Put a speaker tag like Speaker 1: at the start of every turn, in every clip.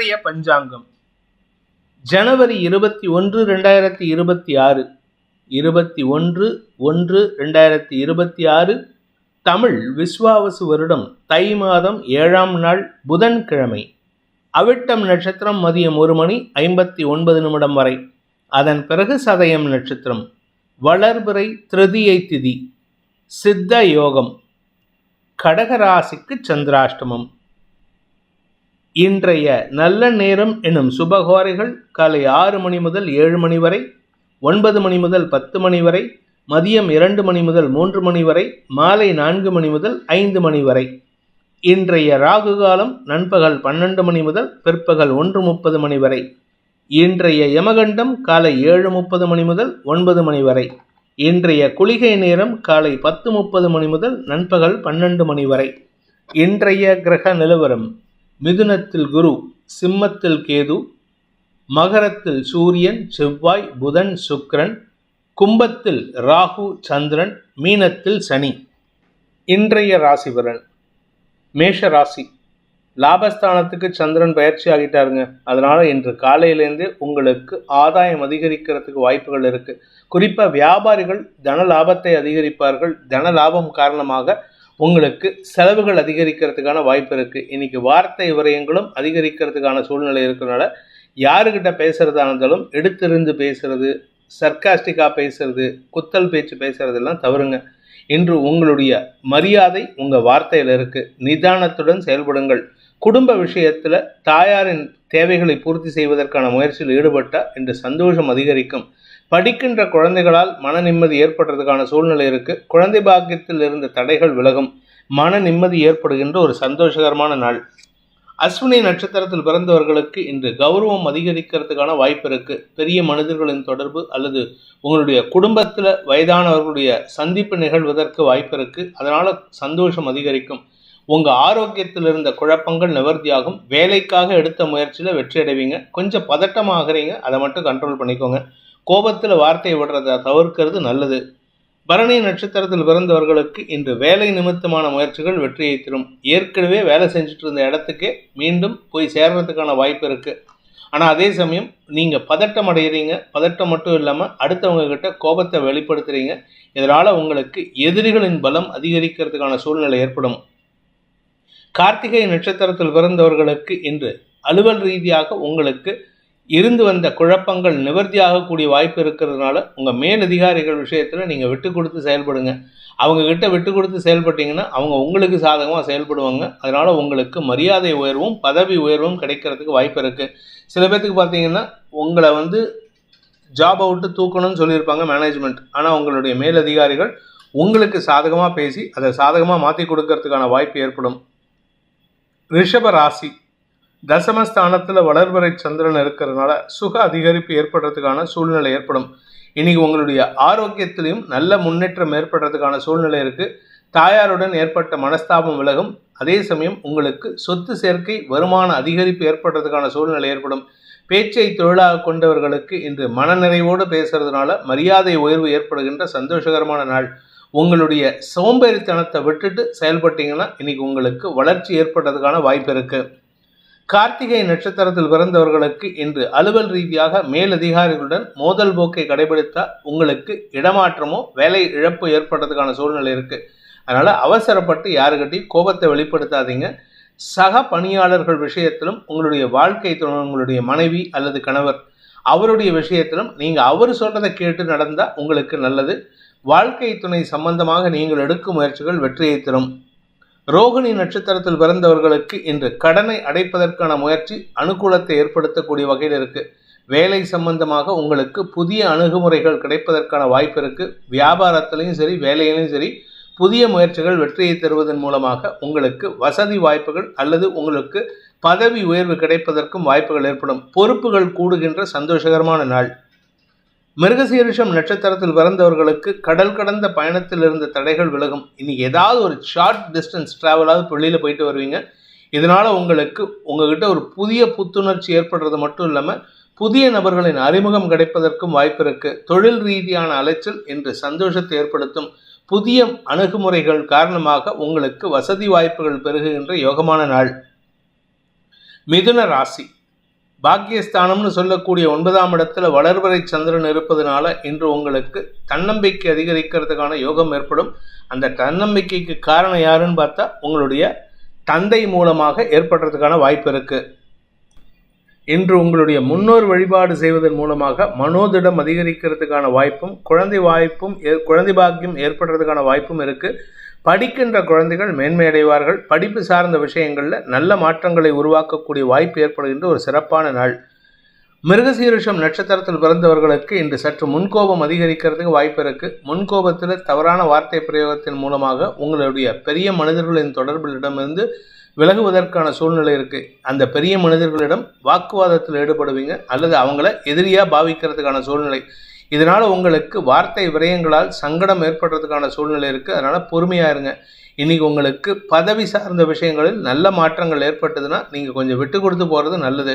Speaker 1: இன்றைய பஞ்சாங்கம். ஜனவரி இருபத்தி ஒன்று ரெண்டாயிரத்தி இருபத்தி ஆறு. இருபத்தி ஒன்று ஒன்று ரெண்டாயிரத்தி இருபத்தி ஆறு. தமிழ் விஸ்வாவசு வருடம் தை மாதம் ஏழாம் நாள் புதன்கிழமை. அவிட்டம் நட்சத்திரம் மதியம் ஒரு மணி ஐம்பத்தி ஒன்பது நிமிடம் வரை. அதன் பிறகு சதயம் நட்சத்திரம். வளர்பிறை திருதியை திதி. சித்த யோகம். கடகராசிக்கு சந்திராஷ்டமம். இன்றைய நல்ல நேரம் எனும் சுபகோரைகள் காலை ஆறு மணி முதல் ஏழு மணி வரை ஒன்பது மணி முதல் பத்து மணி வரை மதியம் இரண்டு மணி முதல் மூன்று மணி வரை மாலை நான்கு மணி முதல் ஐந்து மணி வரை. இன்றைய ராகு காலம் நண்பகல் பன்னெண்டு மணி முதல் பிற்பகல் ஒன்று முப்பது மணி வரை. இன்றைய யமகண்டம் காலை ஏழு முப்பது மணி முதல் ஒன்பது மணி வரை. இன்றைய குளிகை நேரம் காலை பத்து முப்பது மணி முதல் நண்பகல் பன்னெண்டு மணி வரை. இன்றைய கிரக நிலவரம். மிதுனத்தில் குரு சிம்மத்தில் கேது மகரத்தில் சூரியன் செவ்வாய் புதன் சுக்ரன் கும்பத்தில் ராகு சந்திரன் மீனத்தில் சனி. இன்றைய ராசிபரன் மேஷ ராசி. லாபஸ்தானத்துக்கு சந்திரன் பயிற்சி ஆகிட்டாருங்க. அதனால இன்று காலையிலேருந்தே உங்களுக்கு ஆதாயம் அதிகரிக்கிறதுக்கு வாய்ப்புகள் இருக்கு. குறிப்பாக வியாபாரிகள் தன லாபத்தை அதிகரிப்பார்கள். தன லாபம் காரணமாக உங்களுக்கு செலவுகள் அதிகரிக்கிறதுக்கான வாய்ப்பு இருக்குது இன்றைக்கி வார்த்தை விரயங்களும் அதிகரிக்கிறதுக்கான சூழ்நிலை இருக்கிறனால யாருக்கிட்ட பேசுகிறதா இருந்தாலும் எடுத்திருந்து பேசுறது சர்க்காஸ்டிக்காக பேசுறது குத்தல் பேச்சு பேசுகிறதெல்லாம் தவறுங்க. இன்று உங்களுடைய மரியாதை உங்கள் வார்த்தையில் இருக்குது நிதானத்துடன் செயல்படுங்கள். குடும்ப விஷயத்தில் தாயாரின் தேவைகளை பூர்த்தி செய்வதற்கான முயற்சியில் ஈடுபட்டால் இன்று சந்தோஷம் அதிகரிக்கும். படிக்கின்ற குழந்தைகளால் மன நிம்மதி ஏற்படுறதுக்கான சூழ்நிலை இருக்கு. குழந்தை பாக்கியத்தில் இருந்த தடைகள் விலகும். மன நிம்மதி ஏற்படுகின்ற ஒரு சந்தோஷகரமான நாள். அஸ்வினி நட்சத்திரத்தில் பிறந்தவர்களுக்கு இன்று கௌரவம் அதிகரிக்கிறதுக்கான வாய்ப்பு இருக்கு. பெரிய மனிதர்களின் தொடர்பு அல்லது உங்களுடைய குடும்பத்தில் வயதானவர்களுடைய சந்திப்பு நிகழ்வதற்கு வாய்ப்பு இருக்கு. அதனால சந்தோஷம் அதிகரிக்கும். உங்க ஆரோக்கியத்தில் இருந்த குழப்பங்கள் நிவர்த்தியாகும். வேலைக்காக எடுத்த முயற்சியில் வெற்றி அடைவீங்க கொஞ்சம் பதட்டமாகறீங்க. அதை மட்டும் கண்ட்ரோல் பண்ணிக்கோங்க. கோபத்தில் வார்த்தையை விடுறதை? தவிர்க்கிறது நல்லது. பரணி நட்சத்திரத்தில் பிறந்தவர்களுக்கு இன்று வேலை நிமித்தமான முயற்சிகள் வெற்றியை தரும். ஏற்கனவே வேலை செஞ்சுட்டு இருந்த இடத்துக்கே மீண்டும் போய் சேர்றதுக்கான வாய்ப்பு இருக்கு. ஆனால் அதே சமயம் நீங்கள் பதட்டம் அடைகிறீங்க பதட்டம் மட்டும் இல்லாமல் அடுத்தவங்க கிட்ட கோபத்தை வெளிப்படுத்துறீங்க. இதனால் உங்களுக்கு எதிரிகளின் பலம் அதிகரிக்கிறதுக்கான சூழ்நிலை ஏற்படும். கார்த்திகை நட்சத்திரத்தில் பிறந்தவர்களுக்கு இன்று அலுவல் ரீதியாக உங்களுக்கு இருந்து வந்த குழப்பங்கள் நிவர்த்தியாகக்கூடிய வாய்ப்பு இருக்கிறதுனால உங்கள் மேலதிகாரிகள் விஷயத்தில் நீங்கள் விட்டு கொடுத்து செயல்படுங்க. அவங்கக்கிட்ட விட்டு கொடுத்து செயல்பட்டீங்கன்னா அவங்க உங்களுக்கு சாதகமாக செயல்படுவாங்க. அதனால் உங்களுக்கு மரியாதை உயர்வும் பதவி உயர்வும் கிடைக்கிறதுக்கு வாய்ப்பு இருக்குது சில பேர்த்துக்கு பார்த்தீங்கன்னா உங்களை வந்து ஜாபை விட்டு தூக்கணும்னு சொல்லியிருப்பாங்க மேனேஜ்மெண்ட் ஆனால் உங்களுடைய மேலதிகாரிகள் உங்களுக்கு சாதகமாக பேசி அதை சாதகமாக மாற்றி கொடுக்கறதுக்கான வாய்ப்பு ஏற்படும். ரிஷப ராசி. தசமஸ்தானத்தில் வளர்வரை சந்திரன் இருக்கிறதுனால சுக அதிகரிப்பு ஏற்படுறதுக்கான சூழ்நிலை ஏற்படும். இன்னைக்கு உங்களுடைய ஆரோக்கியத்திலையும் நல்ல முன்னேற்றம் ஏற்படுறதுக்கான சூழ்நிலை இருக்கு. தாயாருடன் ஏற்பட்ட மனஸ்தாபம் விலகும். அதே சமயம் உங்களுக்கு சொத்து சேர்க்கை வருமான அதிகரிப்பு ஏற்படுறதுக்கான சூழ்நிலை ஏற்படும். பேச்சை தொழிலாக கொண்டவர்களுக்கு இன்று மனநிறைவோடு பேசுறதுனால மரியாதை உயர்வு ஏற்படுகின்ற சந்தோஷகரமான நாள். உங்களுடைய சோம்பேறித்தனத்தை விட்டுட்டு செயல்பட்டீங்கன்னா இன்னைக்கு உங்களுக்கு வளர்ச்சி ஏற்படுறதுக்கான வாய்ப்பு இருக்குது கார்த்திகை நட்சத்திரத்தில் பிறந்தவர்களுக்கு இன்று அலுவல் ரீதியாக மேலதிகாரிகளுடன் மோதல் போக்கை கடைபிடித்தால் உங்களுக்கு இடமாற்றமோ வேலை இழப்பு ஏற்படுறதுக்கான சூழ்நிலை இருக்கு. அதனால அவசரப்பட்டு யாருக்கிட்டையும் கோபத்தை வெளிப்படுத்தாதீங்க. சக பணியாளர்கள் விஷயத்திலும் உங்களுடைய வாழ்க்கை துணை உங்களுடைய மனைவி அல்லது கணவர் அவருடைய விஷயத்திலும் நீங்கள் அவர் சொல்றதை கேட்டு நடந்தால் உங்களுக்கு நல்லது. வாழ்க்கை துணை சம்பந்தமாக நீங்கள் எடுக்கும் முயற்சிகள் வெற்றியை தரும். ரோகிணி நட்சத்திரத்தில் பிறந்தவர்களுக்கு இன்று கடனை அடைப்பதற்கான முயற்சி அனுகூலத்தை ஏற்படுத்தக்கூடிய வகையில் இருக்கு. வேலை சம்பந்தமாக உங்களுக்கு புதிய அணுகுமுறைகள் கிடைப்பதற்கான வாய்ப்பு இருக்கு. வியாபாரத்திலையும் சரி வேலையிலையும் சரி புதிய முயற்சிகள் வெற்றியை தருவதன் மூலமாக உங்களுக்கு வசதி வாய்ப்புகள் அல்லது உங்களுக்கு பதவி உயர்வு கிடைப்பதற்கும் வாய்ப்புகள் ஏற்படும். பொறுப்புகள் கூடுகின்ற சந்தோஷகரமான நாள். மிருகசீரிஷம் நட்சத்திரத்தில் பிறந்தவர்களுக்கு கடல் கடந்த பயணத்தில் இருந்த தடைகள் விலகும். இன்னைக்கு ஏதாவது ஒரு ஷார்ட் டிஸ்டன்ஸ் ட்ராவலாவது வெளியில் போயிட்டு வருவீங்க. இதனால் உங்களுக்கு உங்ககிட்ட ஒரு புதிய புத்துணர்ச்சி ஏற்படுறது மட்டும் இல்லாமல் புதிய நபர்களின் அறிமுகம் கிடைப்பதற்கும் வாய்ப்பு இருக்கு. தொழில் ரீதியான அலைச்சல் என்று சந்தோஷத்தை ஏற்படுத்தும் புதிய அணுகுமுறைகள் காரணமாக உங்களுக்கு வசதி வாய்ப்புகள் பெருகுகின்ற யோகமான நாள். மிதுன ராசி. பாக்கியஸ்தானம்னு சொல்லக்கூடிய ஒன்பதாம் இடத்துல வளர்வரை சந்திரன் இருப்பதனால இன்று உங்களுக்கு தன்னம்பிக்கை அதிகரிக்கிறதுக்கான யோகம் ஏற்படும். அந்த தன்னம்பிக்கைக்கு காரணம் யாருன்னு பார்த்தா உங்களுடைய தந்தை மூலமாக ஏற்படுறதுக்கான வாய்ப்பு இருக்கு. இன்று உங்களுடைய முன்னோர் வழிபாடு செய்வதன் மூலமாக மனோதிடம் அதிகரிக்கிறதுக்கான வாய்ப்பும் குழந்தை வாய்ப்பும் ஏ- குழந்தை பாக்கியம் ஏற்படுறதுக்கான வாய்ப்பும் இருக்குது படிக்கின்ற குழந்தைகள் மேன்மை அடைவார்கள் படிப்பு சார்ந்த விஷயங்களில் நல்ல மாற்றங்களை உருவாக்கக்கூடிய வாய்ப்பு ஏற்படுகின்ற ஒரு சிறப்பான நாள். மிருகசீரிஷம் நட்சத்திரத்தில் பிறந்தவர்களுக்கு இன்று சற்று முன்கோபம் அதிகரிக்கிறதுக்கு வாய்ப்பு இருக்குது முன்கோபத்தில் தவறான வார்த்தை பிரயோகத்தின் மூலமாக உங்களுடைய பெரிய மனிதர்களின் தொடர்பிலிடமிருந்து விலகுவதற்கான சூழ்நிலை இருக்குது அந்த பெரிய மனிதர்களிடம் வாக்குவாதத்தில் ஈடுபடுவீங்க. அல்லது அவங்கள எதிரியாக பாவிக்கிறதுக்கான சூழ்நிலை. இதனால் உங்களுக்கு வார்த்தை விரயங்களால் சங்கடம் ஏற்படுறதுக்கான சூழ்நிலை இருக்குது அதனால் பொறுமையாக இருங்க. இன்னைக்கு உங்களுக்கு பதவி சார்ந்த விஷயங்களில் நல்ல மாற்றங்கள் ஏற்பட்டதுன்னா நீங்கள் கொஞ்சம் விட்டு கொடுத்து போகிறது நல்லது.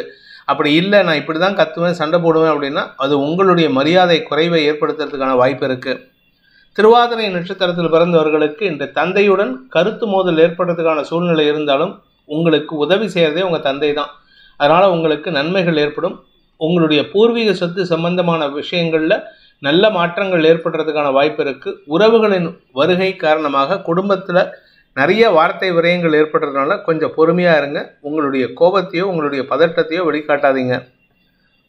Speaker 1: அப்படி இல்லை நான் இப்படி தான் கத்துவேன் சண்டை போடுவேன் அப்படின்னா அது உங்களுடைய மரியாதை குறைவை ஏற்படுத்துறதுக்கான வாய்ப்பு இருக்குது திருவாதிரை நட்சத்திரத்தில் பிறந்தவர்களுக்கு இன்று தந்தையுடன் கருத்து மோதல் ஏற்படுறதுக்கான சூழ்நிலை இருந்தாலும் உங்களுக்கு உதவி செய்கிறதே உங்கள் தந்தை தான் அதனால் உங்களுக்கு நன்மைகள் ஏற்படும். உங்களுடைய பூர்வீக சொத்து சம்பந்தமான விஷயங்களில் நல்ல மாற்றங்கள் ஏற்படுறதுக்கான வாய்ப்பு இருக்குது உறவுகளின் வருகை காரணமாக குடும்பத்தில் நிறைய வார்த்தை விரயங்கள் ஏற்படுறதுனால கொஞ்சம் பொறுமையாக இருங்க. உங்களுடைய கோபத்தையோ உங்களுடைய பதட்டத்தையோ வெளிக்காட்டாதீங்க.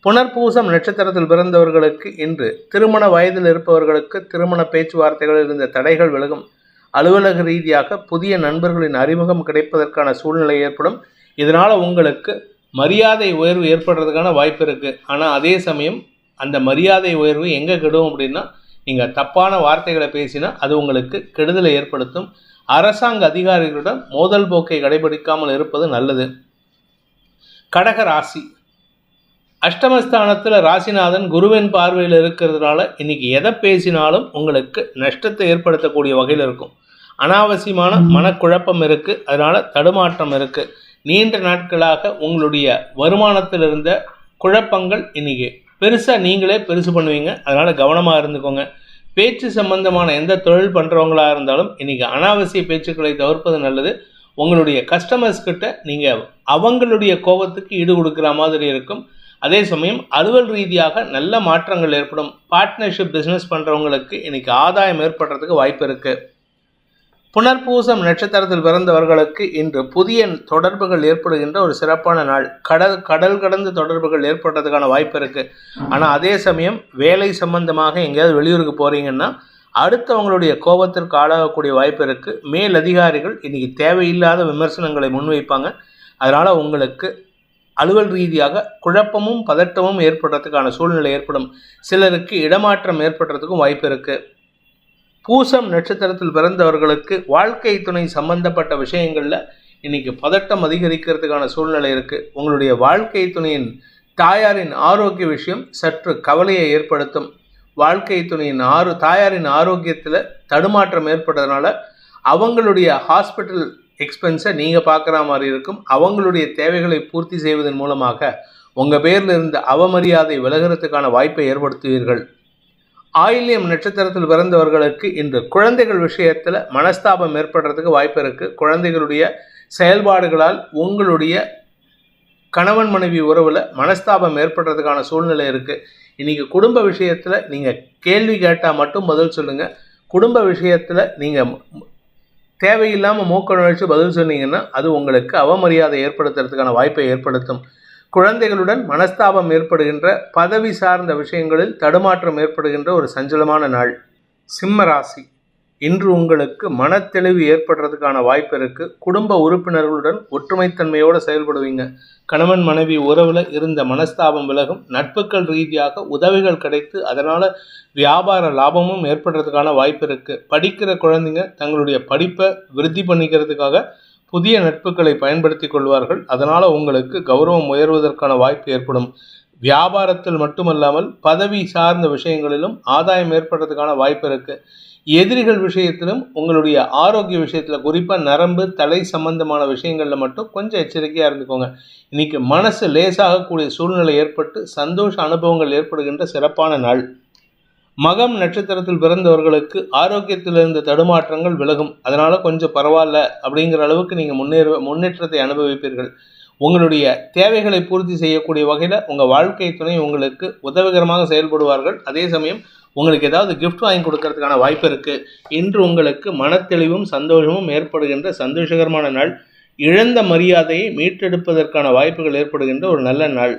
Speaker 1: புனர்பூசம் நட்சத்திரத்தில் பிறந்தவர்களுக்கு இன்று திருமண வயதில் இருப்பவர்களுக்கு திருமண பேச்சுவார்த்தைகளில் இருந்த தடைகள் விலகும். அலுவலக ரீதியாக புதிய நண்பர்களின் அறிமுகம் கிடைப்பதற்கான சூழ்நிலை ஏற்படும். இதனால் உங்களுக்கு மரியாதை உயர்வு ஏற்படுறதுக்கான வாய்ப்பு இருக்குது ஆனால் அதே சமயம் அந்த மரியாதை உயர்வு எங்கே கெடும் அப்படின்னா நீங்கள் தப்பான வார்த்தைகளை பேசினா அது உங்களுக்கு கெடுதலை ஏற்படுத்தும். அரசாங்க அதிகாரிகளுடன் மோதல் போக்கை கடைபிடிக்காமல் இருப்பது நல்லது. கடக ராசி. அஷ்டமஸ்தானத்தில் ராசிநாதன் குருவின் பார்வையில் இருக்கிறதுனால இன்னைக்கு எதை பேசினாலும் உங்களுக்கு நஷ்டத்தை ஏற்படுத்தக்கூடிய வகையில் இருக்கும். அனாவசியமான மனக்குழப்பம் இருக்குது அதனால் தடுமாற்றம் இருக்குது நீண்ட நாட்களாக உங்களுடைய வருமானத்தில் இருந்த குழப்பங்கள் இன்னைக்கு பெருசாக நீங்களே பெருசு பண்ணுவீங்க. அதனால் கவனமாக இருந்துக்கோங்க. பேச்சு சம்பந்தமான எந்த தொழில் பண்ணுறவங்களாக இருந்தாலும் இன்னைக்கு அனாவசிய பேச்சுக்களை தவிர்ப்பது நல்லது. உங்களுடைய கஸ்டமர்ஸ் கிட்ட நீங்கள் அவங்களுடைய கோபத்துக்கு ஈடு கொடுக்குற மாதிரி இருக்கும். அதே சமயம் அலுவல் ரீதியாக நல்ல மாற்றங்கள் ஏற்படும். பார்ட்னர்ஷிப் பிஸ்னஸ் பண்ணுறவங்களுக்கு இன்றைக்கி ஆதாயம் ஏற்படுறதுக்கு வாய்ப்பு இருக்குது புனர்பூசம் நட்சத்திரத்தில் பிறந்தவர்களுக்கு இன்று புதிய தொடர்புகள் ஏற்படுகின்ற ஒரு சிறப்பான நாள். கடல் கடல் கடந்த தொடர்புகள் ஏற்படுறதுக்கான வாய்ப்பு இருக்குது ஆனால் அதே சமயம் வேலை சம்பந்தமாக எங்கேயாவது வெளியூருக்கு போகிறீங்கன்னா அடுத்தவங்களுடைய கோபத்திற்கு ஆளாகக்கூடிய வாய்ப்பு இருக்குது மேல் அதிகாரிகள் இன்னைக்கு தேவையில்லாத விமர்சனங்களை முன்வைப்பாங்க. அதனால் உங்களுக்கு அலுவல் ரீதியாக குழப்பமும் பதட்டமும் ஏற்படுறதுக்கான சூழ்நிலை ஏற்படும். சிலருக்கு இடமாற்றம் ஏற்படுறதுக்கும் வாய்ப்பு இருக்குது பூசம் நட்சத்திரத்தில் பிறந்தவர்களுக்கு வாழ்க்கை துணை சம்பந்தப்பட்ட விஷயங்களில் இன்னைக்கு பதட்டம் அதிகரிக்கிறதுக்கான சூழ்நிலை இருக்குது உங்களுடைய வாழ்க்கை துணையின் தாயாரின் ஆரோக்கிய விஷயம் சற்று கவலையை ஏற்படுத்தும். வாழ்க்கை துணையின் ஆரோ தாயாரின் ஆரோக்கியத்தில் தடுமாற்றம் ஏற்படுறதுனால அவங்களுடைய ஹாஸ்பிட்டல் எக்ஸ்பென்ஸை நீங்கள் பார்க்குற மாதிரி இருக்கும். அவங்களுடைய தேவைகளை பூர்த்தி செய்வதன் மூலமாக உங்கள் பேரில் இருந்த அவமரியாதை விலகிறதுக்கான வாய்ப்பை ஏற்படுத்துவீர்கள். ஆயில்யம் நட்சத்திரத்தில் பிறந்தவர்களுக்கு இன்று குழந்தைகள் விஷயத்தில் மனஸ்தாபம் ஏற்படுறதுக்கு வாய்ப்பு இருக்குது குழந்தைகளுடைய செயல்பாடுகளால் உங்களுடைய கணவன் மனைவி உறவில் மனஸ்தாபம் ஏற்படுறதுக்கான சூழ்நிலை இருக்குது இன்றைக்கி குடும்ப விஷயத்தில் நீங்கள் கேள்வி கேட்டால் மட்டும் பதில் சொல்லுங்கள் குடும்ப விஷயத்தில் நீங்கள் தேவையில்லாமல் மூக்க நுழைச்சு பதில் சொன்னீங்கன்னா அது உங்களுக்கு அவமரியாதை ஏற்படுத்துறதுக்கான வாய்ப்பை ஏற்படுத்தும். குழந்தைகளுடன் மனஸ்தாபம் ஏற்படுகின்ற பதவி சார்ந்த விஷயங்களில் தடுமாற்றம் ஏற்படுகின்ற ஒரு சஞ்சலமான நாள். சிம்ம ராசி. இன்று உங்களுக்கு மனத்தெளிவு ஏற்படுறதுக்கான வாய்ப்பு இருக்குது குடும்ப உறுப்பினர்களுடன் ஒற்றுமைத்தன்மையோடு செயல்படுவீங்க. கணவன் மனைவி உறவில் இருந்த மனஸ்தாபம் விலகும். நட்புகள் ரீதியாக உதவிகள் கிடைத்து அதனால் வியாபார லாபமும் ஏற்படுறதுக்கான வாய்ப்பு இருக்குது படிக்கிற குழந்தைங்க தங்களுடைய படிப்பை விருத்தி பண்ணிக்கிறதுக்காக புதிய நட்புகளை பயன்படுத்தி கொள்வார்கள். அதனால் உங்களுக்கு கௌரவம் உயர்வதற்கான வாய்ப்பு ஏற்படும். வியாபாரத்தில் மட்டுமல்லாமல் பதவி சார்ந்த விஷயங்களிலும் ஆதாயம் ஏற்படுறதுக்கான வாய்ப்பு இருக்குது எதிரிகள் விஷயத்திலும் உங்களுடைய ஆரோக்கிய விஷயத்தில் குறிப்பாக நரம்பு தலை சம்பந்தமான விஷயங்களில் மட்டும் கொஞ்சம் எச்சரிக்கையாக இருந்துக்கோங்க. இன்னைக்கு மனசு லேசாகக்கூடிய சூழ்நிலை ஏற்பட்டு சந்தோஷ அனுபவங்கள் ஏற்படுகின்ற சிறப்பான நாள். மகம் நட்சத்திரத்தில் பிறந்தவர்களுக்கு ஆரோக்கியத்தில் இருந்த தடுமாற்றங்கள் விலகும். அதனால் கொஞ்சம் பரவாயில்ல அப்படிங்கிற அளவுக்கு நீங்கள் முன்னேற முன்னேற்றத்தை அனுபவிப்பீர்கள். உங்களுடைய தேவைகளை பூர்த்தி செய்யக்கூடிய வகையில் உங்கள் வாழ்க்கை துணை உங்களுக்கு உதவிகரமாக செயல்படுவார்கள். அதே சமயம் உங்களுக்கு ஏதாவது கிஃப்ட் வாங்கி கொடுக்கறதுக்கான வாய்ப்பு இருக்குது இன்று உங்களுக்கு மனத்தெளிவும் சந்தோஷமும் ஏற்படுகின்ற சந்தோஷகரமான நாள். இழந்த மரியாதையை மீட்டெடுப்பதற்கான வாய்ப்புகள் ஏற்படுகின்ற ஒரு நல்ல நாள்.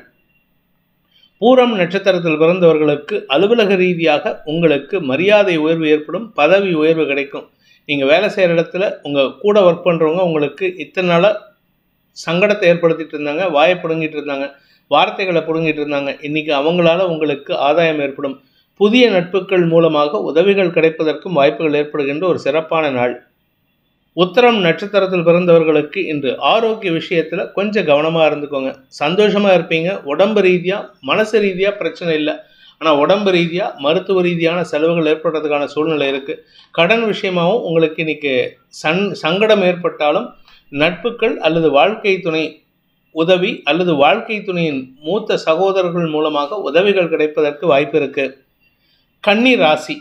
Speaker 1: பூரம் நட்சத்திரத்தில் பிறந்தவர்களுக்கு அலுவலக ரீதியாக உங்களுக்கு மரியாதை உயர்வு ஏற்படும் பதவி உயர்வு கிடைக்கும். நீங்கள் வேலை செய்கிற இடத்துல உங்கள் கூட ஒர்க் பண்ணுறவங்க உங்களுக்கு இத்தனை நாளாக சங்கடத்தை ஏற்படுத்திட்டு இருந்தாங்க வாயை பிடுங்கிட்டு இருந்தாங்க வார்த்தைகளை பிடுங்கிட்டு இருந்தாங்க. இன்றைக்கி அவங்களால உங்களுக்கு ஆதாயம் ஏற்படும். புதிய நட்புகள் மூலமாக உதவிகள் கிடைப்பதற்கும் வாய்ப்புகள் ஏற்படுகின்ற ஒரு சிறப்பான நாள். உத்தரம் நட்சத்திரத்தில் பிறந்தவர்களுக்கு இன்று ஆரோக்கிய விஷயத்தில் கொஞ்சம் கவனமாக இருந்துக்கோங்க. சந்தோஷமாக இருப்பீங்க. உடம்பு ரீதியாக மனசு ரீதியாக பிரச்சனை இல்லை. ஆனால் உடம்பு ரீதியாக மருத்துவ ரீதியான செலவுகள் ஏற்படுறதுக்கான சூழ்நிலை இருக்குது கடன் விஷயமாகவும் உங்களுக்கு இன்னைக்கு சன் சங்கடம் ஏற்பட்டாலும் நட்புகள் அல்லது வாழ்க்கை துணை உதவி அல்லது வாழ்க்கை துணையின் மூத்த சகோதரர்கள் மூலமாக உதவிகள் கிடைப்பதற்கு வாய்ப்பு இருக்குது கன்னி ராசி.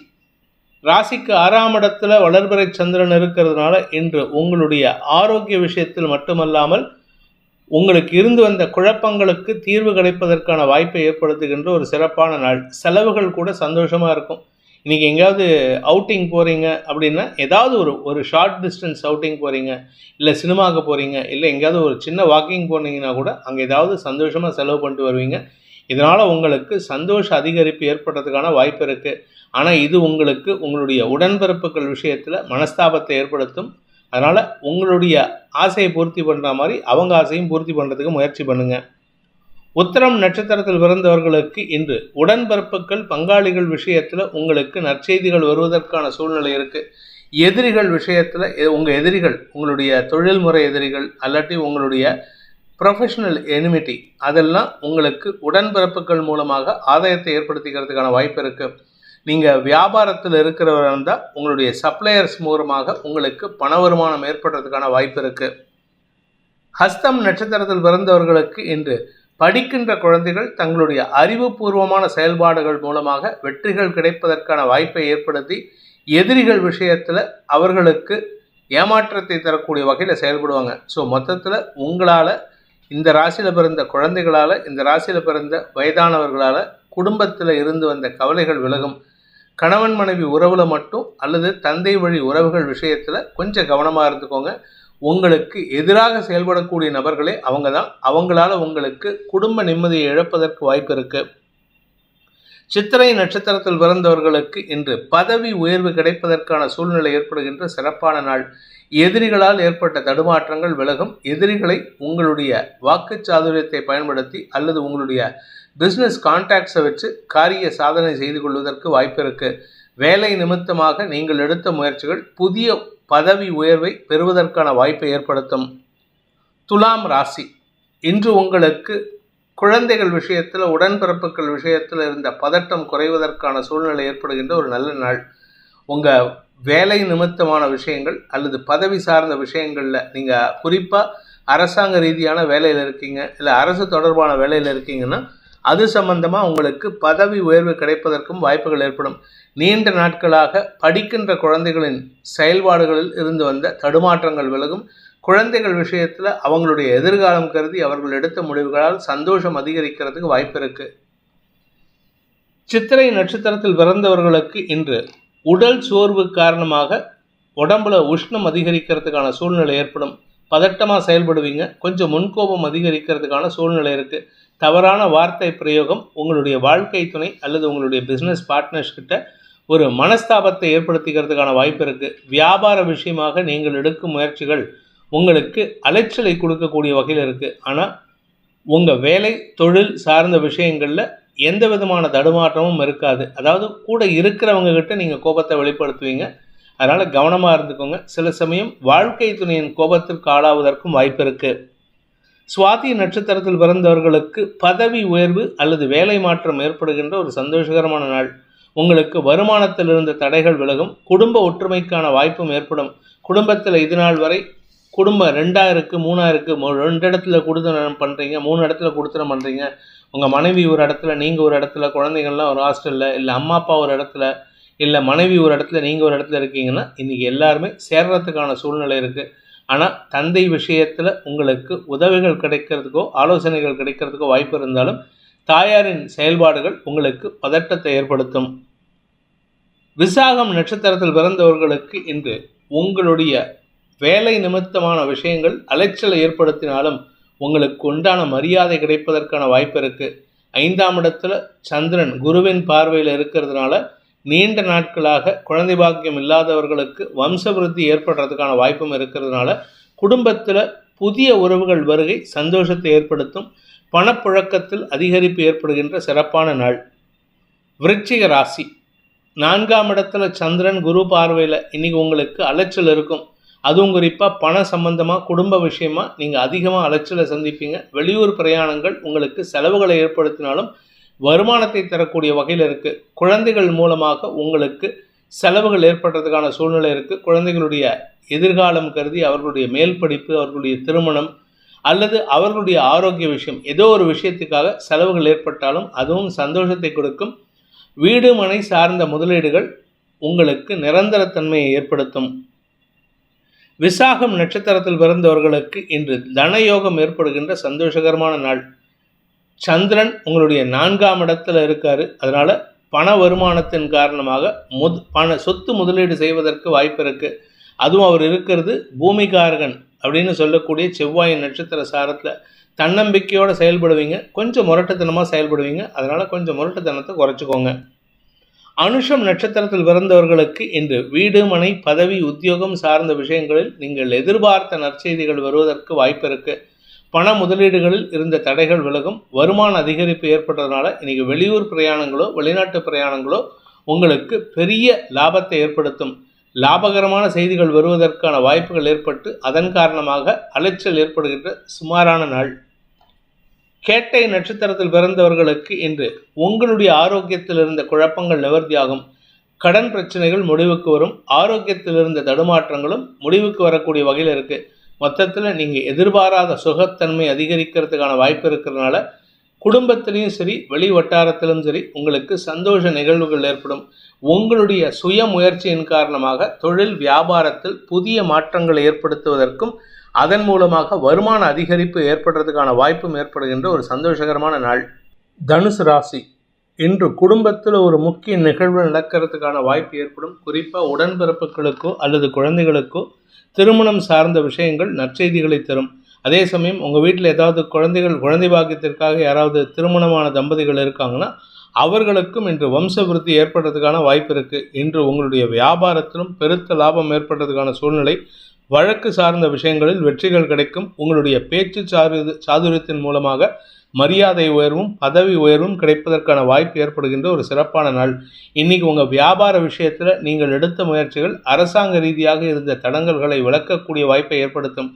Speaker 1: ராசிக்கு ஆறாம் இடத்துல வளர்பிறை சந்திரன் இருக்கிறதுனால இன்று உங்களுடைய ஆரோக்கிய விஷயத்தில் மட்டுமல்லாமல் உங்களுக்கு இருந்து வந்த குழப்பங்களுக்கு தீர்வு கிடைப்பதற்கான வாய்ப்பை ஏற்படுத்துகின்ற ஒரு சிறப்பான நாள். செலவுகள் கூட சந்தோஷமாக இருக்கும். இன்றைக்கி எங்கேயாவது அவுட்டிங் போகிறீங்க அப்படின்னா ஏதாவது ஒரு ஒரு ஷார்ட் டிஸ்டன்ஸ் அவுட்டிங் போகிறீங்க இல்லை சினிமாவுக்கு போகிறீங்க இல்லை எங்கேயாவது ஒரு சின்ன வாக்கிங் போனீங்கன்னா கூட அங்கே ஏதாவது சந்தோஷமாக செலவு பண்ணிட்டு வருவீங்க. இதனால் உங்களுக்கு சந்தோஷ அதிகரிப்பு ஏற்படுறதுக்கான வாய்ப்பு இருக்குது ஆனால் இது உங்களுக்கு உங்களுடைய உடன்பிறப்புகள் விஷயத்தில் மனஸ்தாபத்தை ஏற்படுத்தும். அதனால் உங்களுடைய ஆசையை பூர்த்தி பண்ணுற மாதிரி அவங்க ஆசையும் பூர்த்தி பண்ணுறதுக்கு முயற்சி பண்ணுங்கள் உத்தரம் நட்சத்திரத்தில் பிறந்தவர்களுக்கு இன்று உடன்பிறப்புகள் பங்காளிகள் விஷயத்தில் உங்களுக்கு நற்செய்திகள் வருவதற்கான சூழ்நிலை இருக்குது எதிரிகள் விஷயத்தில் உங்கள் எதிரிகள் உங்களுடைய தொழில்முறை எதிரிகள் அல்லாட்டி உங்களுடைய ப்ரொஃபஷனல் எனிமிட்டி அதெல்லாம் உங்களுக்கு உடன்பிறப்புகள் மூலமாக ஆதாயத்தை ஏற்படுத்திக்கிறதுக்கான வாய்ப்பு இருக்குது நீங்கள் வியாபாரத்தில் இருக்கிறவராக இருந்தால் உங்களுடைய சப்ளையர்ஸ் மூலமாக உங்களுக்கு பண வருமானம் ஏற்படுறதுக்கான வாய்ப்பு இருக்குது ஹஸ்தம் நட்சத்திரத்தில் பிறந்தவர்களுக்கு இன்று படிக்கின்ற குழந்தைகள் தங்களுடைய அறிவுபூர்வமான செயல்பாடுகள் மூலமாக வெற்றிகள் கிடைப்பதற்கான வாய்ப்பை ஏற்படுத்தி எதிரிகள் விஷயத்தில் அவர்களுக்கு ஏமாற்றத்தை தரக்கூடிய வகையில் செயல்படுவாங்க. ஸோ மொத்தத்தில் உங்களால் இந்த ராசியில் பிறந்த குழந்தைகளால் இந்த ராசியில் பிறந்த வயதானவர்களால் குடும்பத்தில் இருந்து வந்த கவலைகள் விலகும். கணவன் மனைவி உறவில் மட்டும் அல்லது தந்தை வழி உறவுகள் விஷயத்தில் கொஞ்சம் கவனமாக இருந்துக்கோங்க. உங்களுக்கு எதிராக செயல்படக்கூடிய நபர்களே அவங்க தான் அவங்களால உங்களுக்கு குடும்ப நிம்மதியை இழப்பதற்கு வாய்ப்பு இருக்குது சித்திரை நட்சத்திரத்தில் பிறந்தவர்களுக்கு இன்று பதவி உயர்வு கிடைப்பதற்கான சூழ்நிலை ஏற்படுகின்ற சிறப்பான நாள். எதிரிகளால் ஏற்பட்ட தடுமாற்றங்கள் விலகும். எதிரிகளை உங்களுடைய வாக்குச்சாதுரியத்தை பயன்படுத்தி அல்லது உங்களுடைய பிஸ்னஸ் கான்டாக்ட்ஸை வச்சு காரிய சாதனை செய்து கொள்வதற்கு வாய்ப்பு இருக்கு. வேலை நிமித்தமாக நீங்கள் எடுத்த முயற்சிகள் புதிய பதவி உயர்வை பெறுவதற்கான வாய்ப்பை ஏற்படுத்தும். துலாம் ராசி. இன்று உங்களுக்கு குழந்தைகள் விஷயத்தில் உடன்பிறப்புகள் விஷயத்தில் இருந்த பதட்டம் குறைவதற்கான சூழ்நிலை ஏற்படுகின்ற ஒரு நல்ல நாள். உங்கள் வேலை நிமித்தமான விஷயங்கள் அல்லது பதவி சார்ந்த விஷயங்களில் நீங்கள் குறிப்பாக அரசாங்க ரீதியான வேலையில் இருக்கீங்க இல்லை அரசு தொடர்பான வேலையில் இருக்கீங்கன்னா அது சம்பந்தமாக உங்களுக்கு பதவி உயர்வு கிடைப்பதற்கும் வாய்ப்புகள் ஏற்படும். நீண்ட நாட்களாக படிக்கின்ற குழந்தைகளின் செயல்பாடுகளில் இருந்து வந்த தடுமாற்றங்கள் விலகும். குழந்தைகள் விஷயத்தில் அவங்களுடைய எதிர்காலம் கருதி அவர்கள் எடுத்த முடிவுகளால் சந்தோஷம் அதிகரிக்கிறதுக்கு வாய்ப்பு இருக்கு. சித்திரை நட்சத்திரத்தில் பிறந்தவர்களுக்கு இன்று உடல் சோர்வு காரணமாக உடம்புல உஷ்ணம் அதிகரிக்கிறதுக்கான சூழ்நிலை ஏற்படும். பதட்டமாக செயல்படுவீங்க. கொஞ்சம் முன்கோபம் அதிகரிக்கிறதுக்கான சூழ்நிலை இருக்குது தவறான வார்த்தை பிரயோகம் உங்களுடைய வாழ்க்கை துணை அல்லது உங்களுடைய பிஸ்னஸ் பார்ட்னர்ஸ் கிட்ட ஒரு மனஸ்தாபத்தை ஏற்படுத்திக்கிறதுக்கான வாய்ப்பு இருக்குது வியாபார விஷயமாக நீங்கள் எடுக்கும் முயற்சிகள் உங்களுக்கு அலைச்சலை கொடுக்கக்கூடிய வகையில் இருக்குது ஆனால் உங்கள் வேலை தொழில் சார்ந்த விஷயங்களில் எந்த விதமான தடுமாற்றமும் இருக்காது. அதாவது கூட இருக்கிறவங்க கிட்ட நீங்கள் கோபத்தை வெளிப்படுத்துவீங்க. அதனால் கவனமாக இருந்துக்கோங்க. சில சமயம் வாழ்க்கை துணையின் கோபத்திற்கு ஆளாவதற்கும் வாய்ப்பு இருக்குது சுவாதி நட்சத்திரத்தில் பிறந்தவர்களுக்கு பதவி உயர்வு அல்லது வேலை மாற்றம் ஏற்படுகின்ற ஒரு சந்தோஷகரமான நாள். உங்களுக்கு வருமானத்தில் இருந்த தடைகள் விலகும் குடும்ப ஒற்றுமைக்கான வாய்ப்பும் ஏற்படும். குடும்பத்தில் இது நாள் வரை குடும்பம் ரெண்டாக இருக்குது மூணாக இருக்குது ரெண்டு இடத்துல கொடுத்தனம் பண்ணுறீங்க மூணு இடத்துல கொடுத்தனம் பண்ணுறீங்க உங்கள் மனைவி ஒரு இடத்துல நீங்கள் ஒரு இடத்துல குழந்தைங்கள்லாம் ஒரு ஹாஸ்டலில் இல்லை அம்மா அப்பா ஒரு இடத்துல இல்லை மனைவி ஒரு இடத்துல நீங்கள் ஒரு இடத்துல இருக்கீங்கன்னா இன்றைக்கி எல்லாருமே சேர்றதுக்கான சூழ்நிலை இருக்குது ஆனால் தந்தை விஷயத்தில் உங்களுக்கு உதவிகள் கிடைக்கிறதுக்கோ ஆலோசனைகள் கிடைக்கிறதுக்கோ வாய்ப்பு இருந்தாலும் தாயாரின் செயல்பாடுகள் உங்களுக்கு பதட்டத்தை ஏற்படுத்தும். விசாகம் நட்சத்திரத்தில் பிறந்தவர்களுக்கு இன்று உங்களுடைய வேலை நிமித்தமான விஷயங்கள் அலைச்சலை ஏற்படுத்தினாலும் உங்களுக்கு உண்டான மரியாதை கிடைப்பதற்கான வாய்ப்பு இருக்குது ஐந்தாம் இடத்துல சந்திரன் குருவின் பார்வையில் இருக்கிறதுனால நீண்ட நாட்களாக குழந்தை பாக்கியம் இல்லாதவர்களுக்கு வம்சவிருத்தி ஏற்படுறதுக்கான வாய்ப்பும் இருக்கிறதுனால குடும்பத்தில் புதிய உறவுகள் வருகை சந்தோஷத்தை ஏற்படுத்தும் பணப்புழக்கத்தில் அதிகரிப்பு ஏற்படுகின்ற சிறப்பான நாள். விருச்சிக ராசி. நான்காம் இடத்துல சந்திரன் குரு பார்வையில் இன்னைக்கு உங்களுக்கு அலைச்சல் இருக்கும். அதுவும் குறிப்பாக பண சம்பந்தமாக குடும்ப விஷயமாக நீங்கள் அதிகமாக அலைச்சலை சந்திப்பீங்க. வெளியூர் பிரயாணங்கள் உங்களுக்கு செலவுகளை ஏற்படுத்தினாலும் வருமானத்தை தரக்கூடிய வகையில் இருக்குது குழந்தைகள் மூலமாக உங்களுக்கு செலவுகள் ஏற்படுறதுக்கான சூழ்நிலை இருக்குது குழந்தைகளுடைய எதிர்காலம் கருதி அவர்களுடைய மேல் படிப்பு அவர்களுடைய திருமணம் அல்லது அவர்களுடைய ஆரோக்கிய விஷயம் ஏதோ ஒரு விஷயத்துக்காக செலவுகள் ஏற்பட்டாலும் அதுவும் சந்தோஷத்தை கொடுக்கும். வீடு மனை சார்ந்த முதலீடுகள் உங்களுக்கு நிரந்தரத்தன்மையை ஏற்படுத்தும். விசாகம் நட்சத்திரத்தில் பிறந்தவர்களுக்கு இன்று தனயோகம் ஏற்படுகின்ற சந்தோஷகரமான நாள். சந்திரன் உங்களுடைய நான்காம் இடத்துல இருக்காரு. அதனால பண வருமானத்தின் காரணமாக முத் பண சொத்து முதலீடு செய்வதற்கு வாய்ப்பு இருக்கு. அதுவும் அவர் இருக்கிறது பூமிகாரகன் அப்படின்னு சொல்லக்கூடிய செவ்வாயின் நட்சத்திர சாரத்தில். தன்னம்பிக்கையோடு செயல்படுவீங்க. கொஞ்சம் முரட்டுத்தனமாக செயல்படுவீங்க. அதனால் கொஞ்சம் முரட்டுத்தனத்தை குறைச்சிக்கோங்க. அனுஷம் நட்சத்திரத்தில் பிறந்தவர்களுக்கு இன்று வீடு மனை பதவி உத்தியோகம் சார்ந்த விஷயங்களில் நீங்கள் எதிர்பார்த்த நற்செய்திகள் வருவதற்கு வாய்ப்பு இருக்குது பண முதலீடுகளில் இருந்த தடைகள் விலகும் வருமான அதிகரிப்பு ஏற்பட்டதுனால இன்றைக்கி வெளியூர் பிரயாணங்களோ வெளிநாட்டு பிரயாணங்களோ உங்களுக்கு பெரிய லாபத்தை ஏற்படுத்தும். லாபகரமான செய்திகள் வருவதற்கான வாய்ப்புகள் ஏற்பட்டு அதன் காரணமாக அலைச்சல் ஏற்படுகின்ற சுமாரான நாள். கேட்டை நட்சத்திரத்தில் பிறந்தவர்களுக்கு இன்று உங்களுடைய ஆரோக்கியத்தில் இருந்த குழப்பங்கள் நிவர்த்தியாகும். கடன் பிரச்சனைகள் முடிவுக்கு வரும். ஆரோக்கியத்தில் இருந்த தடுமாற்றங்களும் முடிவுக்கு வரக்கூடிய வகையில் இருக்குது மொத்தத்தில் நீங்கள் எதிர்பாராத சுகத்தன்மை அதிகரிக்கிறதுக்கான வாய்ப்பு இருக்கிறதுனால குடும்பத்திலையும் சரி வெளி வட்டாரத்திலும் சரி உங்களுக்கு சந்தோஷ நிகழ்வுகள் ஏற்படும். உங்களுடைய சுய முயற்சியின் காரணமாக தொழில் வியாபாரத்தில் புதிய மாற்றங்களை ஏற்படுத்துவதற்கும் அதன் மூலமாக வருமான அதிகரிப்பு ஏற்படுறதுக்கான வாய்ப்பும் ஏற்படுகின்ற ஒரு சந்தோஷகரமான நாள். தனுசு ராசி. இன்று குடும்பத்தில் ஒரு முக்கிய நிகழ்வு நடக்கிறதுக்கான வாய்ப்பு ஏற்படும். குறிப்பாக உடன்பிறப்புகளுக்கோ அல்லது குழந்தைகளுக்கோ திருமணம் சார்ந்த விஷயங்கள் நற்செய்திகளை தரும். அதே சமயம் உங்கள் வீட்டில் ஏதாவது குழந்தைகள் குழந்தை பாக்கியத்திற்காக யாராவது திருமணமான தம்பதிகள் இருக்காங்கன்னா அவர்களுக்கும் இன்று வம்ச விருத்தி ஏற்படுறதுக்கான வாய்ப்பு இருக்குது இன்று உங்களுடைய வியாபாரத்திலும் பெருத்த லாபம் ஏற்படுறதுக்கான சூழ்நிலை வழக்கு சார்ந்த விஷயங்களில் வெற்றிகள் கிடைக்கும். உங்களுடைய பேச்சு சாரு சாதுரியத்தின் மூலமாக மரியாதை உயர்வும் பதவி உயர்வும் கிடைப்பதற்கான வாய்ப்பு ஏற்படுகின்ற ஒரு சிறப்பான நாள். இன்னைக்கு உங்கள் வியாபார விஷயத்தில் நீங்கள் எடுத்த முயற்சிகள் அரசாங்க ரீதியாக இருந்த தடங்கல்களை விளக்கக்கூடிய வாய்ப்பை ஏற்படுத்தும்.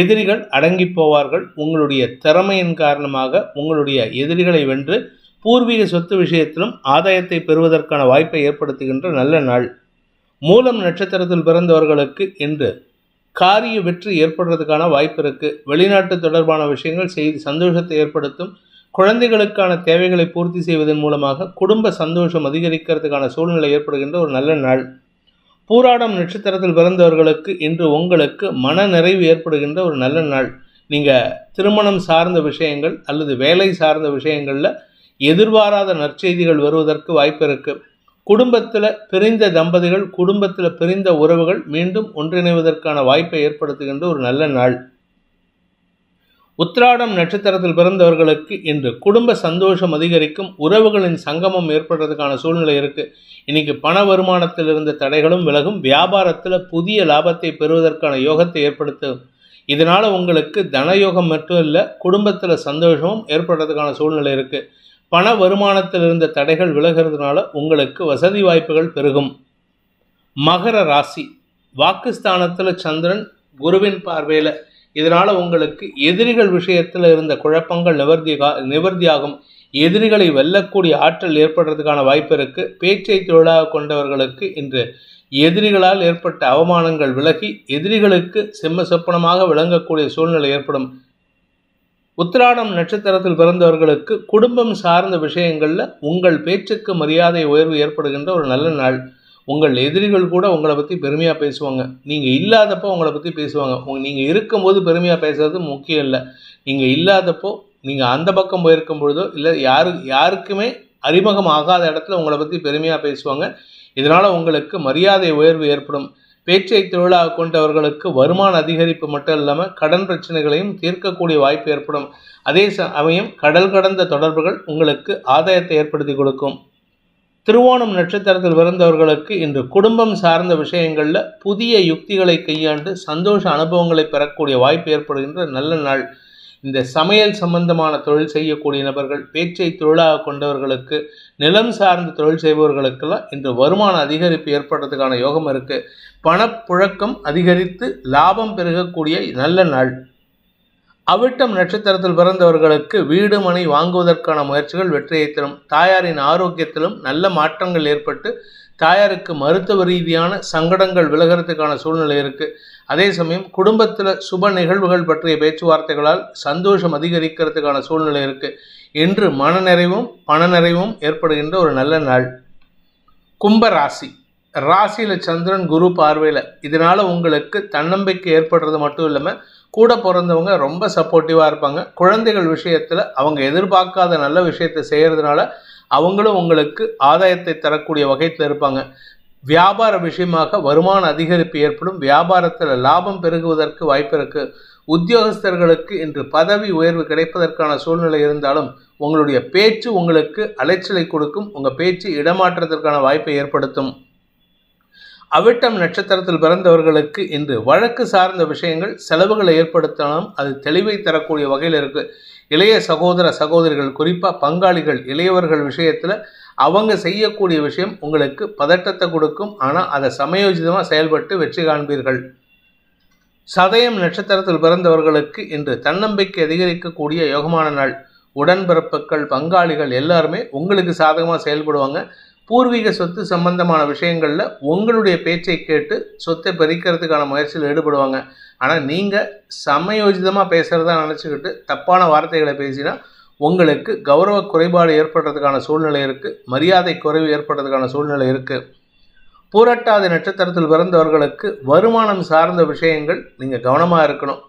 Speaker 1: எதிரிகள் அடங்கி போவார்கள். உங்களுடைய திறமையின் காரணமாக உங்களுடைய எதிரிகளை வென்று பூர்வீக சொத்து விஷயத்திலும் ஆதாயத்தை பெறுவதற்கான வாய்ப்பை ஏற்படுத்துகின்ற நல்ல நாள். மூலம் நட்சத்திரத்தில் பிறந்தவர்களுக்கு இன்று காரிய வெற்றி ஏற்படுறதுக்கான வாய்ப்பு இருக்குது வெளிநாட்டு தொடர்பான விஷயங்கள் செய்து சந்தோஷத்தை ஏற்படுத்தும். குழந்தைகளுக்கான தேவைகளை பூர்த்தி செய்வதன் மூலமாக குடும்ப சந்தோஷம் அதிகரிக்கிறதுக்கான சூழ்நிலை ஏற்படுகின்ற ஒரு நல்ல நாள். பூராடம் நட்சத்திரத்தில் பிறந்தவர்களுக்கு இன்று உங்களுக்கு மன நிறைவு ஏற்படுகின்ற ஒரு நல்ல நாள். நீங்கள் திருமணம் சார்ந்த விஷயங்கள் அல்லது வேலை சார்ந்த விஷயங்களில் எதிர்பாராத நற்செய்திகள் வருவதற்கு வாய்ப்பு இருக்குது குடும்பத்தில் பிரிந்த தம்பதிகள் குடும்பத்தில் பிரிந்த உறவுகள் மீண்டும் ஒன்றிணைவதற்கான வாய்ப்பை ஏற்படுத்துகின்ற ஒரு நல்ல நாள். உத்ராடம் நட்சத்திரத்தில் பிறந்தவர்களுக்கு இன்று குடும்ப சந்தோஷம் அதிகரிக்கும் உறவுகளின் சங்கமம் ஏற்படுறதுக்கான சூழ்நிலை இருக்குது இன்னைக்கு பண வருமானத்தில் இருந்த தடைகளும் விலகும் வியாபாரத்தில் புதிய லாபத்தை பெறுவதற்கான யோகத்தை ஏற்படுத்தும் இதனால் உங்களுக்கு தனயோகம் மட்டும் இல்லை குடும்பத்தில் சந்தோஷமும் ஏற்படுறதுக்கான சூழ்நிலை இருக்குது பண வருமானத்தில் இருந்த தடைகள் விலகிறதுனால உங்களுக்கு வசதி வாய்ப்புகள் பெருகும். மகர ராசி. வாக்குஸ்தானத்தில் சந்திரன் குருவின் பார்வையில். இதனால் உங்களுக்கு எதிரிகள் விஷயத்தில் இருந்த குழப்பங்கள் நிவர்த்தி நிவர்த்தியாகும். எதிரிகளை வெல்லக்கூடிய ஆற்றல் ஏற்படுறதுக்கான வாய்ப்பு இருக்குது பேச்சை தொழிலாக கொண்டவர்களுக்கு இன்று எதிரிகளால் ஏற்பட்ட அவமானங்கள் விலகி எதிரிகளுக்கு செம்ம சொப்பனமாக விளங்கக்கூடிய சூழ்நிலை ஏற்படும். உத்திராடம் நட்சத்திரத்தில் பிறந்தவர்களுக்கு குடும்பம் சார்ந்த விஷயங்களில் உங்கள் பேச்சுக்கு மரியாதை உயர்வு ஏற்படுகின்ற ஒரு நல்ல நாள். உங்கள் எதிரிகள் கூட உங்களை பற்றி பெருமையாக பேசுவாங்க. நீங்கள் இல்லாதப்போ உங்களை பற்றி பேசுவாங்க. உங் நீங்கள் இருக்கும்போது பெருமையாக பேசுறது முக்கியம் இல்லை. நீங்கள் இல்லாதப்போ நீங்கள் அந்த பக்கம் போயிருக்கும் பொழுதோ இல்லை யாரு யாருக்குமே அறிமுகம் ஆகாத இடத்துல உங்களை பற்றி பெருமையாக பேசுவாங்க. இதனால் உங்களுக்கு மரியாதை உயர்வு ஏற்படும். பேச்சை தொழிலாக கொண்டவர்களுக்கு வருமான அதிகரிப்பு மட்டும் இல்லாமல் கடன் பிரச்சனைகளையும் தீர்க்கக்கூடிய வாய்ப்பு ஏற்படும். அதே சமயம் கடல் கடந்த தொடர்புகள் உங்களுக்கு ஆதாயத்தை ஏற்படுத்தி கொடுக்கும். திருவோணம் நட்சத்திரத்தில் பிறந்தவர்களுக்கு இன்று குடும்பம் சார்ந்த விஷயங்களில் புதிய யுக்திகளை கையாண்டு சந்தோஷ அனுபவங்களை பெறக்கூடிய வாய்ப்பு ஏற்படுகின்ற நல்ல நாள். இந்த சமையல் சம்பந்தமான தொழில் செய்யக்கூடிய நபர்கள் பேச்சை தொழிலாக கொண்டவர்களுக்கு நிலம் சார்ந்த தொழில் செய்பவர்களுக்கெல்லாம் இன்று வருமான அதிகரிப்பு ஏற்படுறதுக்கான யோகம் இருக்குது பணப்புழக்கம் அதிகரித்து லாபம் பெருகக்கூடிய நல்ல நாள். அவிட்டம் நட்சத்திரத்தில் பிறந்தவர்களுக்கு வீடு மனை வாங்குவதற்கான முயற்சிகள் வெற்றியை தரும். தாயாரின் ஆரோக்கியத்திலும் நல்ல மாற்றங்கள் ஏற்பட்டு தாயாருக்கு மருத்துவ ரீதியான சங்கடங்கள் விலகிறதுக்கான சூழ்நிலை இருக்குது அதே சமயம் குடும்பத்தில் சுப நிகழ்வுகள் பற்றிய பேச்சுவார்த்தைகளால் சந்தோஷம் அதிகரிக்கிறதுக்கான சூழ்நிலை இருக்குது இன்று மனநிறைவும் பணநிறைவும் ஏற்படுகின்ற ஒரு நல்ல நாள். கும்ப ராசி. ராசியில் சந்திரன் குரு பார்வையில். இதனால் உங்களுக்கு தன்னம்பிக்கை ஏற்படுறது மட்டும் இல்லாமல் கூட பிறந்தவங்க ரொம்ப சப்போர்ட்டிவாக இருப்பாங்க. குழந்தைகள் விஷயத்தில் அவங்க எதிர்பார்க்காத நல்ல விஷயத்தை செய்கிறதுனால அவங்களும் உங்களுக்கு ஆதாயத்தை தரக்கூடிய வகையில் இருப்பாங்க. வியாபார விஷயமாக வருமான அதிகரிப்பு ஏற்படும். வியாபாரத்தில் லாபம் பெருகுவதற்கு வாய்ப்பு இருக்குது உத்தியோகஸ்தர்களுக்கு இன்று பதவி உயர்வு கிடைப்பதற்கான சூழ்நிலை இருந்தாலும் உங்களுடைய பேச்சு உங்களுக்கு அலைச்சலை கொடுக்கும். உங்கள் பேச்சு இடமாற்றத்திற்கான வாய்ப்பை ஏற்படுத்தும். அவிட்டம் நட்சத்திரத்தில் பிறந்தவர்களுக்கு இன்று வழக்கு சார்ந்த விஷயங்கள் செலவுகளை ஏற்படுத்தலாம். அது தெளிவை தரக்கூடிய வகையில் இருக்குது இளைய சகோதர சகோதரிகள் குறிப்பாக பங்காளிகள் இளையவர்கள் விஷயத்தில் அவங்க செய்யக்கூடிய விஷயம் உங்களுக்கு பதட்டத்தை கொடுக்கும். ஆனால் அதை சமயோஜிதமாக செயல்பட்டு வெற்றி காண்பீர்கள். சதயம் நட்சத்திரத்தில் பிறந்தவர்களுக்கு இன்று தன்னம்பிக்கை அதிகரிக்கக்கூடிய யோகமான நாள். உடன்பிறப்புகள் பங்காளிகள் எல்லாருமே உங்களுக்கு சாதகமாக செயல்படுவாங்க. பூர்வீக சொத்து சம்பந்தமான விஷயங்களில் உங்களுடைய பேச்சை கேட்டு சொத்தை பறிக்கிறதுக்கான முயற்சியில் ஈடுபடுவாங்க. ஆனால் நீங்கள் சமயோஜிதமாக பேசுகிறதா நினச்சிக்கிட்டு தப்பான வார்த்தைகளை பேசினா உங்களுக்கு கௌரவ குறைபாடு ஏற்படுறதுக்கான சூழ்நிலை இருக்குது மரியாதை குறைவு ஏற்படுறதுக்கான சூழ்நிலை இருக்குது பூரட்டாதி நட்சத்திரத்தில் பிறந்தவர்களுக்கு வருமானம் சார்ந்த விஷயங்கள் நீங்கள் கவனமாக இருக்கணும்.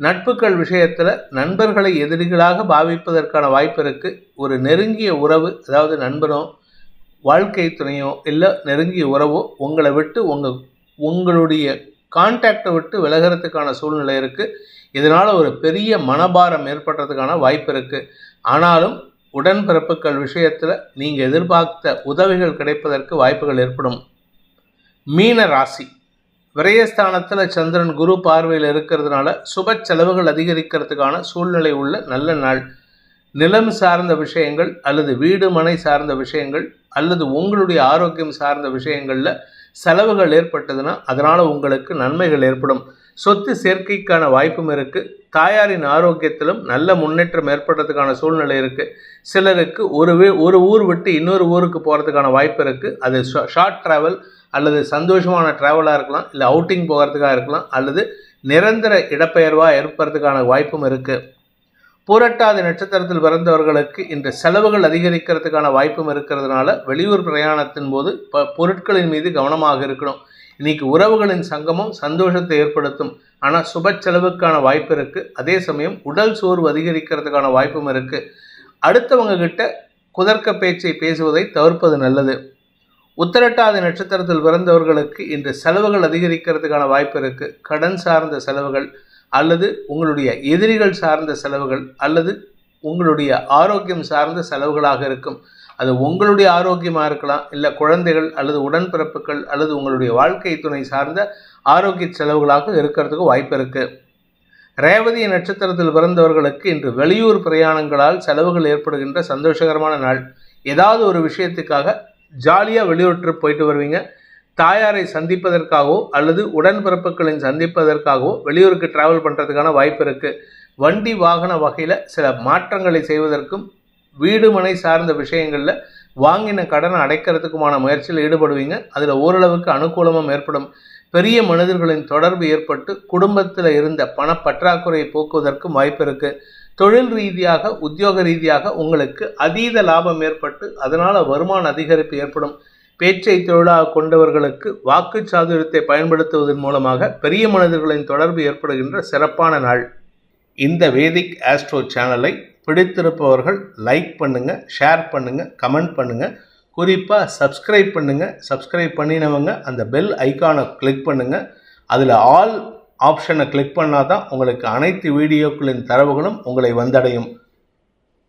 Speaker 1: நட்புகள் விஷயத்தில் நண்பர்களை எதிரிகளாக பாவிப்பதற்கான வாய்ப்பு இருக்குது ஒரு நெருங்கிய உறவு அதாவது நண்பனோ வாழ்க்கை துணையோ இல்லை நெருங்கிய உறவோ உங்களை விட்டு உங்கள் உங்களுடைய கான்டாக்டை விட்டு விலகிறதுக்கான சூழ்நிலை இருக்குது இதனால் ஒரு பெரிய மனபாரம் ஏற்படுறதுக்கான வாய்ப்பு இருக்குது ஆனாலும் உடன்பிறப்புகள் விஷயத்தில் நீங்கள் எதிர்பார்த்த உதவிகள் கிடைப்பதற்கு வாய்ப்புகள் ஏற்படும். மீன ராசி. விரயஸ்தானத்தில் சந்திரன் குரு பார்வையில் இருக்கிறதுனால சுப செலவுகள் அதிகரிக்கிறதுக்கான சூழ்நிலை உள்ள நல்ல நாள். நிலம் சார்ந்த விஷயங்கள் அல்லது வீடு மனை சார்ந்த விஷயங்கள் அல்லது உங்களுடைய ஆரோக்கியம் சார்ந்த விஷயங்களில் செலவுகள் ஏற்பட்டதுன்னா அதனால் உங்களுக்கு நன்மைகள் ஏற்படும். சொத்து சேர்க்கைக்கான வாய்ப்பும் இருக்குது தாயாரின் ஆரோக்கியத்திலும் நல்ல முன்னேற்றம் ஏற்படுறதுக்கான சூழ்நிலை இருக்குது சிலருக்கு ஒரு ஒரு ஊர் விட்டு இன்னொரு ஊருக்கு போகிறதுக்கான வாய்ப்பு இருக்குது அது ஷார்ட் ட்ராவல் அல்லது சந்தோஷமான ட்ராவலாக இருக்கலாம். இல்லை அவுட்டிங் போகிறதுக்காக இருக்கலாம். அல்லது நிரந்தர இடப்பெயர்வாக ஏற்படுறதுக்கான வாய்ப்பும் இருக்குது பூரட்டாதி நட்சத்திரத்தில் பிறந்தவர்களுக்கு இன்று செலவுகள் அதிகரிக்கிறதுக்கான வாய்ப்பும் இருக்கிறதுனால வெளியூர் பிரயாணத்தின் போது ப பொருட்களின் மீது கவனமாக இருக்கணும். இன்னைக்கு உறவுகளின் சங்கமம் சந்தோஷத்தை ஏற்படுத்தும். ஆனால் சுப செலவுக்கான வாய்ப்பு இருக்குது அதே சமயம் உடல் சோர்வு அதிகரிக்கிறதுக்கான வாய்ப்பும் இருக்குது அடுத்தவங்க கிட்ட குதர்க்க பேச்சை பேசுவதை தவிர்ப்பது நல்லது. உத்தரட்டாதி நட்சத்திரத்தில் பிறந்தவர்களுக்கு இன்று செலவுகள் அதிகரிக்கிறதுக்கான வாய்ப்பு இருக்குது கடன் சார்ந்த செலவுகள் அல்லது உங்களுடைய எதிரிகள் சார்ந்த செலவுகள் அல்லது உங்களுடைய ஆரோக்கியம் சார்ந்த செலவுகளாக இருக்கும். அது உங்களுடைய ஆரோக்கியமாக இருக்கலாம் இல்லை குழந்தைகள் அல்லது உடன்பிறப்புகள் அல்லது உங்களுடைய வாழ்க்கை துணை சார்ந்த ஆரோக்கிய செலவுகளாக இருக்கிறதுக்கு வாய்ப்பு இருக்குது ரேவதி நட்சத்திரத்தில் பிறந்தவர்களுக்கு இன்று வெளியூர் பிரயாணங்களால் செலவுகள் ஏற்படுகின்ற சந்தோஷகரமான நாள். ஏதாவது ஒரு விஷயத்துக்காக ஜாலியாக வெளியூர் ட்ரிப் போயிட்டு வருவீங்க. தாயாரை சந்திப்பதற்காகவோ அல்லது உடன்பிறப்புகளின் சந்திப்பதற்காகவோ வெளியூருக்கு டிராவல் பண்ணுறதுக்கான வாய்ப்பு இருக்குது வண்டி வாகன வகையில் சில மாற்றங்களை செய்வதற்கும் வீடுமனை சார்ந்த விஷயங்களில் வாங்கின கடனை அடைக்கிறதுக்குமான முயற்சியில் ஈடுபடுவீங்க. அதில் ஓரளவுக்கு அனுகூலமும் ஏற்படும். பெரிய மனிதர்களின் தொடர்பு ஏற்பட்டு குடும்பத்தில் இருந்த பணப்பற்றாக்குறையை போக்குவதற்கும் வாய்ப்பு இருக்குது தொழில் ரீதியாக உத்தியோக ரீதியாக உங்களுக்கு அதீத லாபம் ஏற்பட்டு அதனால் வருமான அதிகரிப்பு ஏற்படும். பேச்சை தொழிலாக கொண்டவர்களுக்கு வாக்கு சாதுரியத்தை பயன்படுத்துவதன் மூலமாக பெரிய மனிதர்களின் தொடர்பு ஏற்படுகின்ற சிறப்பான நாள். இந்த வேதிக் ஆஸ்ட்ரோ சேனலை பிடித்திருப்பவர்கள் லைக் பண்ணுங்க ஷேர் பண்ணுங்க கமெண்ட் பண்ணுங்க. குறிப்பாக சப்ஸ்கிரைப் பண்ணுங்க. சப்ஸ்கிரைப் பண்ணினவங்க அந்த பெல் ஐகானை கிளிக் பண்ணுங்க. அதில் ஆல் ஆப்ஷனை கிளிக் பண்ணால் தான் உங்களுக்கு அனைத்து வீடியோக்களின் தரவுகளும் உங்களை வந்தடையும்.